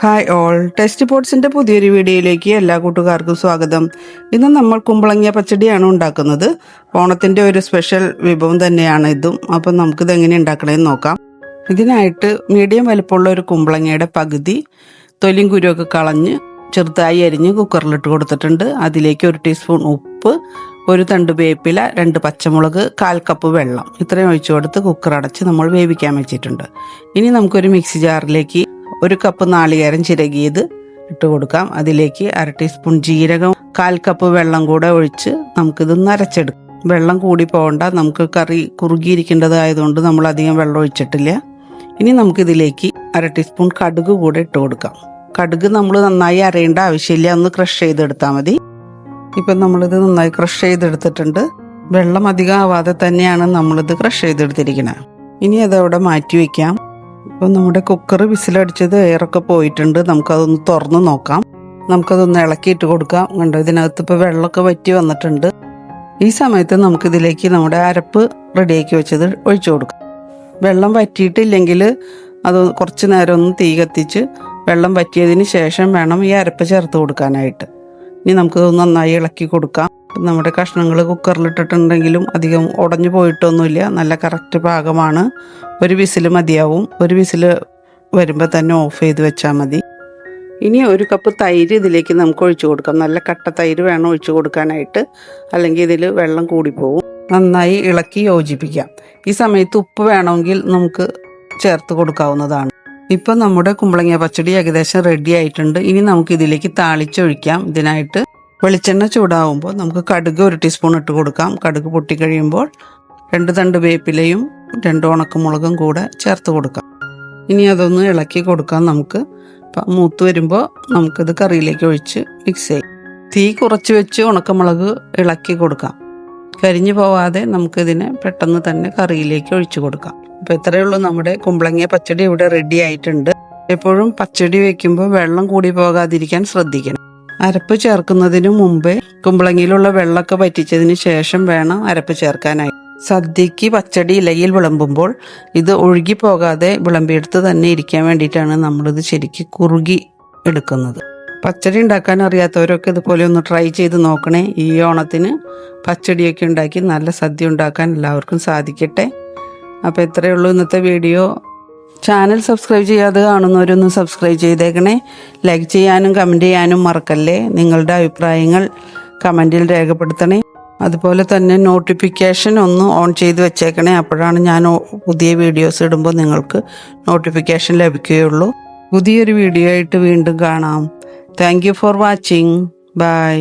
Hi all test പോർട്സിന്റെ പുതിയൊരു വീഡിയോയിലേക്ക് എല്ലാ കൂട്ടുകാർക്കും സ്വാഗതം. ഇന്ന് നമ്മൾ കുമ്പളങ്ങിയ പച്ചടിയാണ് ഉണ്ടാക്കുന്നത്. ഓണത്തിന്റെ ഒരു സ്പെഷ്യൽ വിഭവം തന്നെയാണ് ഇതും. അപ്പം നമുക്കിത് എങ്ങനെ ഉണ്ടാക്കണമെന്ന് നോക്കാം. ഇതിനായിട്ട് മീഡിയം വലുപ്പമുള്ള ഒരു കുമ്പളങ്ങയുടെ പകുതി തൊലിയും കുരുവൊക്കെ കളഞ്ഞ് ചെറുതായി അരിഞ്ഞ് കുക്കറിലിട്ട് കൊടുത്തിട്ടുണ്ട്. അതിലേക്ക് ഒരു ടീസ്പൂൺ ഉപ്പ് ഒരു തണ്ട് വേപ്പില രണ്ട് പച്ചമുളക് കാൽ കപ്പ് വെള്ളം ഇത്രയും ഒഴിച്ചു കൊടുത്ത് കുക്കർ അടച്ച് നമ്മൾ വേവിക്കാൻ വെച്ചിട്ടുണ്ട്. ഇനി നമുക്കൊരു മിക്സി ജാറിലേക്ക് ഒരു കപ്പ് നാളികേരം ചിരകിയത് ഇട്ട് കൊടുക്കാം. അതിലേക്ക് അര ടീസ്പൂൺ ജീരകം കാൽ കപ്പ് വെള്ളം കൂടെ ഒഴിച്ച് നമുക്കിത് നരച്ചെടുക്കാം. വെള്ളം കൂടി പോകണ്ട. നമുക്ക് കറി കുറുകിയിരിക്കേണ്ടതായതുകൊണ്ട് നമ്മൾ അധികം വെള്ളം ഒഴിച്ചിട്ടില്ല. ഇനി നമുക്കിതിലേക്ക് അര ടീസ്പൂൺ കടുക് കൂടെ ഇട്ട് കൊടുക്കാം. കടുക് നമ്മൾ നന്നായി അരയേണ്ട ആവശ്യമില്ല. ഒന്ന് ക്രഷ് ചെയ്തെടുത്താൽ മതി. ഇപ്പം നമ്മളിത് നന്നായി ക്രഷ് ചെയ്തെടുത്തിട്ടുണ്ട്. വെള്ളം അധികം ആവാതെ തന്നെയാണ് നമ്മളിത് ക്രഷ് ചെയ്തെടുത്തിരിക്കുന്നത് ഇനി അതവിടെ മാറ്റി വയ്ക്കാം ഇപ്പം നമ്മുടെ കുക്കർ വിസിലടിച്ചത് എയറൊക്കെ പോയിട്ടുണ്ട്. നമുക്കതൊന്ന് തുറന്ന് നോക്കാം. നമുക്കതൊന്ന് ഇളക്കിയിട്ട് കൊടുക്കാം. കണ്ടോ ഇതിനകത്ത് ഇപ്പോൾ വെള്ളമൊക്കെ വറ്റി വന്നിട്ടുണ്ട്. ഈ സമയത്ത് നമുക്കിതിലേക്ക് നമ്മുടെ അരപ്പ് റെഡിയാക്കി വെച്ചത് ഒഴിച്ചു കൊടുക്കാം. വെള്ളം വറ്റിയിട്ടില്ലെങ്കിൽ അത് കുറച്ച് നേരം ഒന്ന് തീ കത്തിച്ച് വെള്ളം വറ്റിയതിന് ശേഷം വേണം ഈ അരപ്പ് ചേർത്ത് കൊടുക്കാനായിട്ട്. ഇനി നമുക്ക് നന്നായി ഇളക്കി കൊടുക്കാം. നമ്മുടെ കഷ്ണങ്ങൾ കുക്കറിലിട്ടിട്ടുണ്ടെങ്കിലും അധികം ഉടഞ്ഞു പോയിട്ടൊന്നുമില്ല. നല്ല കറക്റ്റ് പാകമാണ്. ഒരു വിസിൽ മതിയാവും. ഒരു വിസിൽ വരുമ്പോൾ തന്നെ ഓഫ് ചെയ്ത് വെച്ചാൽ മതി. ഇനി ഒരു കപ്പ് തൈര് ഇതിലേക്ക് നമുക്ക് ഒഴിച്ചു കൊടുക്കാം. നല്ല കട്ട തൈര് വേണം ഒഴിച്ചു കൊടുക്കാനായിട്ട്. അല്ലെങ്കിൽ ഇതിൽ വെള്ളം കൂടിപ്പോവും. നന്നായി ഇളക്കി യോജിപ്പിക്കാം. ഈ സമയത്ത് ഉപ്പ് വേണമെങ്കിൽ നമുക്ക് ചേർത്ത് കൊടുക്കാവുന്നതാണ്. ഇപ്പം നമ്മുടെ കുമ്പളങ്ങ പച്ചടി ഏകദേശം റെഡി ആയിട്ടുണ്ട്. ഇനി നമുക്ക് ഇതിലേക്ക് താളിച്ചൊഴിക്കാം. ഇതിനായിട്ട് വെളിച്ചെണ്ണ ചൂടാവുമ്പോൾ നമുക്ക് കടുക് ഒരു ടീസ്പൂൺ ഇട്ട് കൊടുക്കാം. കടുക് പൊട്ടിക്കഴിയുമ്പോൾ രണ്ട് തണ്ട് വേപ്പിലയും രണ്ട് ഉണക്കമുളകും കൂടെ ചേർത്ത് കൊടുക്കാം. ഇനി അതൊന്ന് ഇളക്കി കൊടുക്കാം നമുക്ക്. മൂത്ത് വരുമ്പോൾ നമുക്കിത് കറിയിലേക്ക് ഒഴിച്ച് മിക്സ് ചെയ്യും. തീ കുറച്ച് വെച്ച് ഉണക്കമുളക് ഇളക്കി കൊടുക്കാം. കരിഞ്ഞു പോവാതെ നമുക്കിതിനെ പെട്ടെന്ന് തന്നെ കറിയിലേക്ക് ഒഴിച്ചു കൊടുക്കാം. അപ്പോൾ ഇത്രയേ ഉള്ളൂ നമ്മുടെ കുമ്പളങ്ങിയ പച്ചടി ഇവിടെ റെഡി ആയിട്ടുണ്ട്. എപ്പോഴും പച്ചടി വെക്കുമ്പോൾ വെള്ളം കൂടി പോകാതിരിക്കാൻ ശ്രദ്ധിക്കണം. അരപ്പ് ചേർക്കുന്നതിന് മുമ്പേ കുമ്പളങ്ങിയിലുള്ള വെള്ളമൊക്കെ പറ്റിച്ചതിന് ശേഷം വേണം അരപ്പ് ചേർക്കാനായി സദ്യക്ക് പച്ചടി ഇലയിൽ വിളമ്പുമ്പോൾ ഇത് ഒഴുകി പോകാതെ വിളമ്പിയെടുത്ത് തന്നെ ഇരിക്കാൻ വേണ്ടിയിട്ടാണ് നമ്മളിത് ശരിക്ക് കുറുകി എടുക്കുന്നത്. പച്ചടി ഉണ്ടാക്കാൻ അറിയാത്തവരൊക്കെ ഇതുപോലെ ഒന്ന് ട്രൈ ചെയ്ത് നോക്കണേ. ഈ ഓണത്തിന് പച്ചടിയൊക്കെ ഉണ്ടാക്കി നല്ല സദ്യ ഉണ്ടാക്കാൻ എല്ലാവർക്കും സാധിക്കട്ടെ. അപ്പോൾ ഇത്രയേ ഉള്ളൂ ഇന്നത്തെ വീഡിയോ. ചാനൽ സബ്സ്ക്രൈബ് ചെയ്യാതെ കാണുന്നവരൊന്നും സബ്സ്ക്രൈബ് ചെയ്തേക്കണേ. ലൈക്ക് ചെയ്യാനും കമന്റ് ചെയ്യാനും മറക്കല്ലേ. നിങ്ങളുടെ അഭിപ്രായങ്ങൾ കമന്റിൽ രേഖപ്പെടുത്തണേ. അതുപോലെ തന്നെ നോട്ടിഫിക്കേഷൻ ഒന്ന് ഓൺ ചെയ്ത് വെച്ചേക്കണേ. അപ്പോഴാണ് ഞാൻ പുതിയ വീഡിയോസ് ഇടുമ്പോൾ നിങ്ങൾക്ക് നോട്ടിഫിക്കേഷൻ ലഭിക്കുകയുള്ളൂ. പുതിയൊരു വീഡിയോ ആയിട്ട് വീണ്ടും കാണാം. Thank for watching bye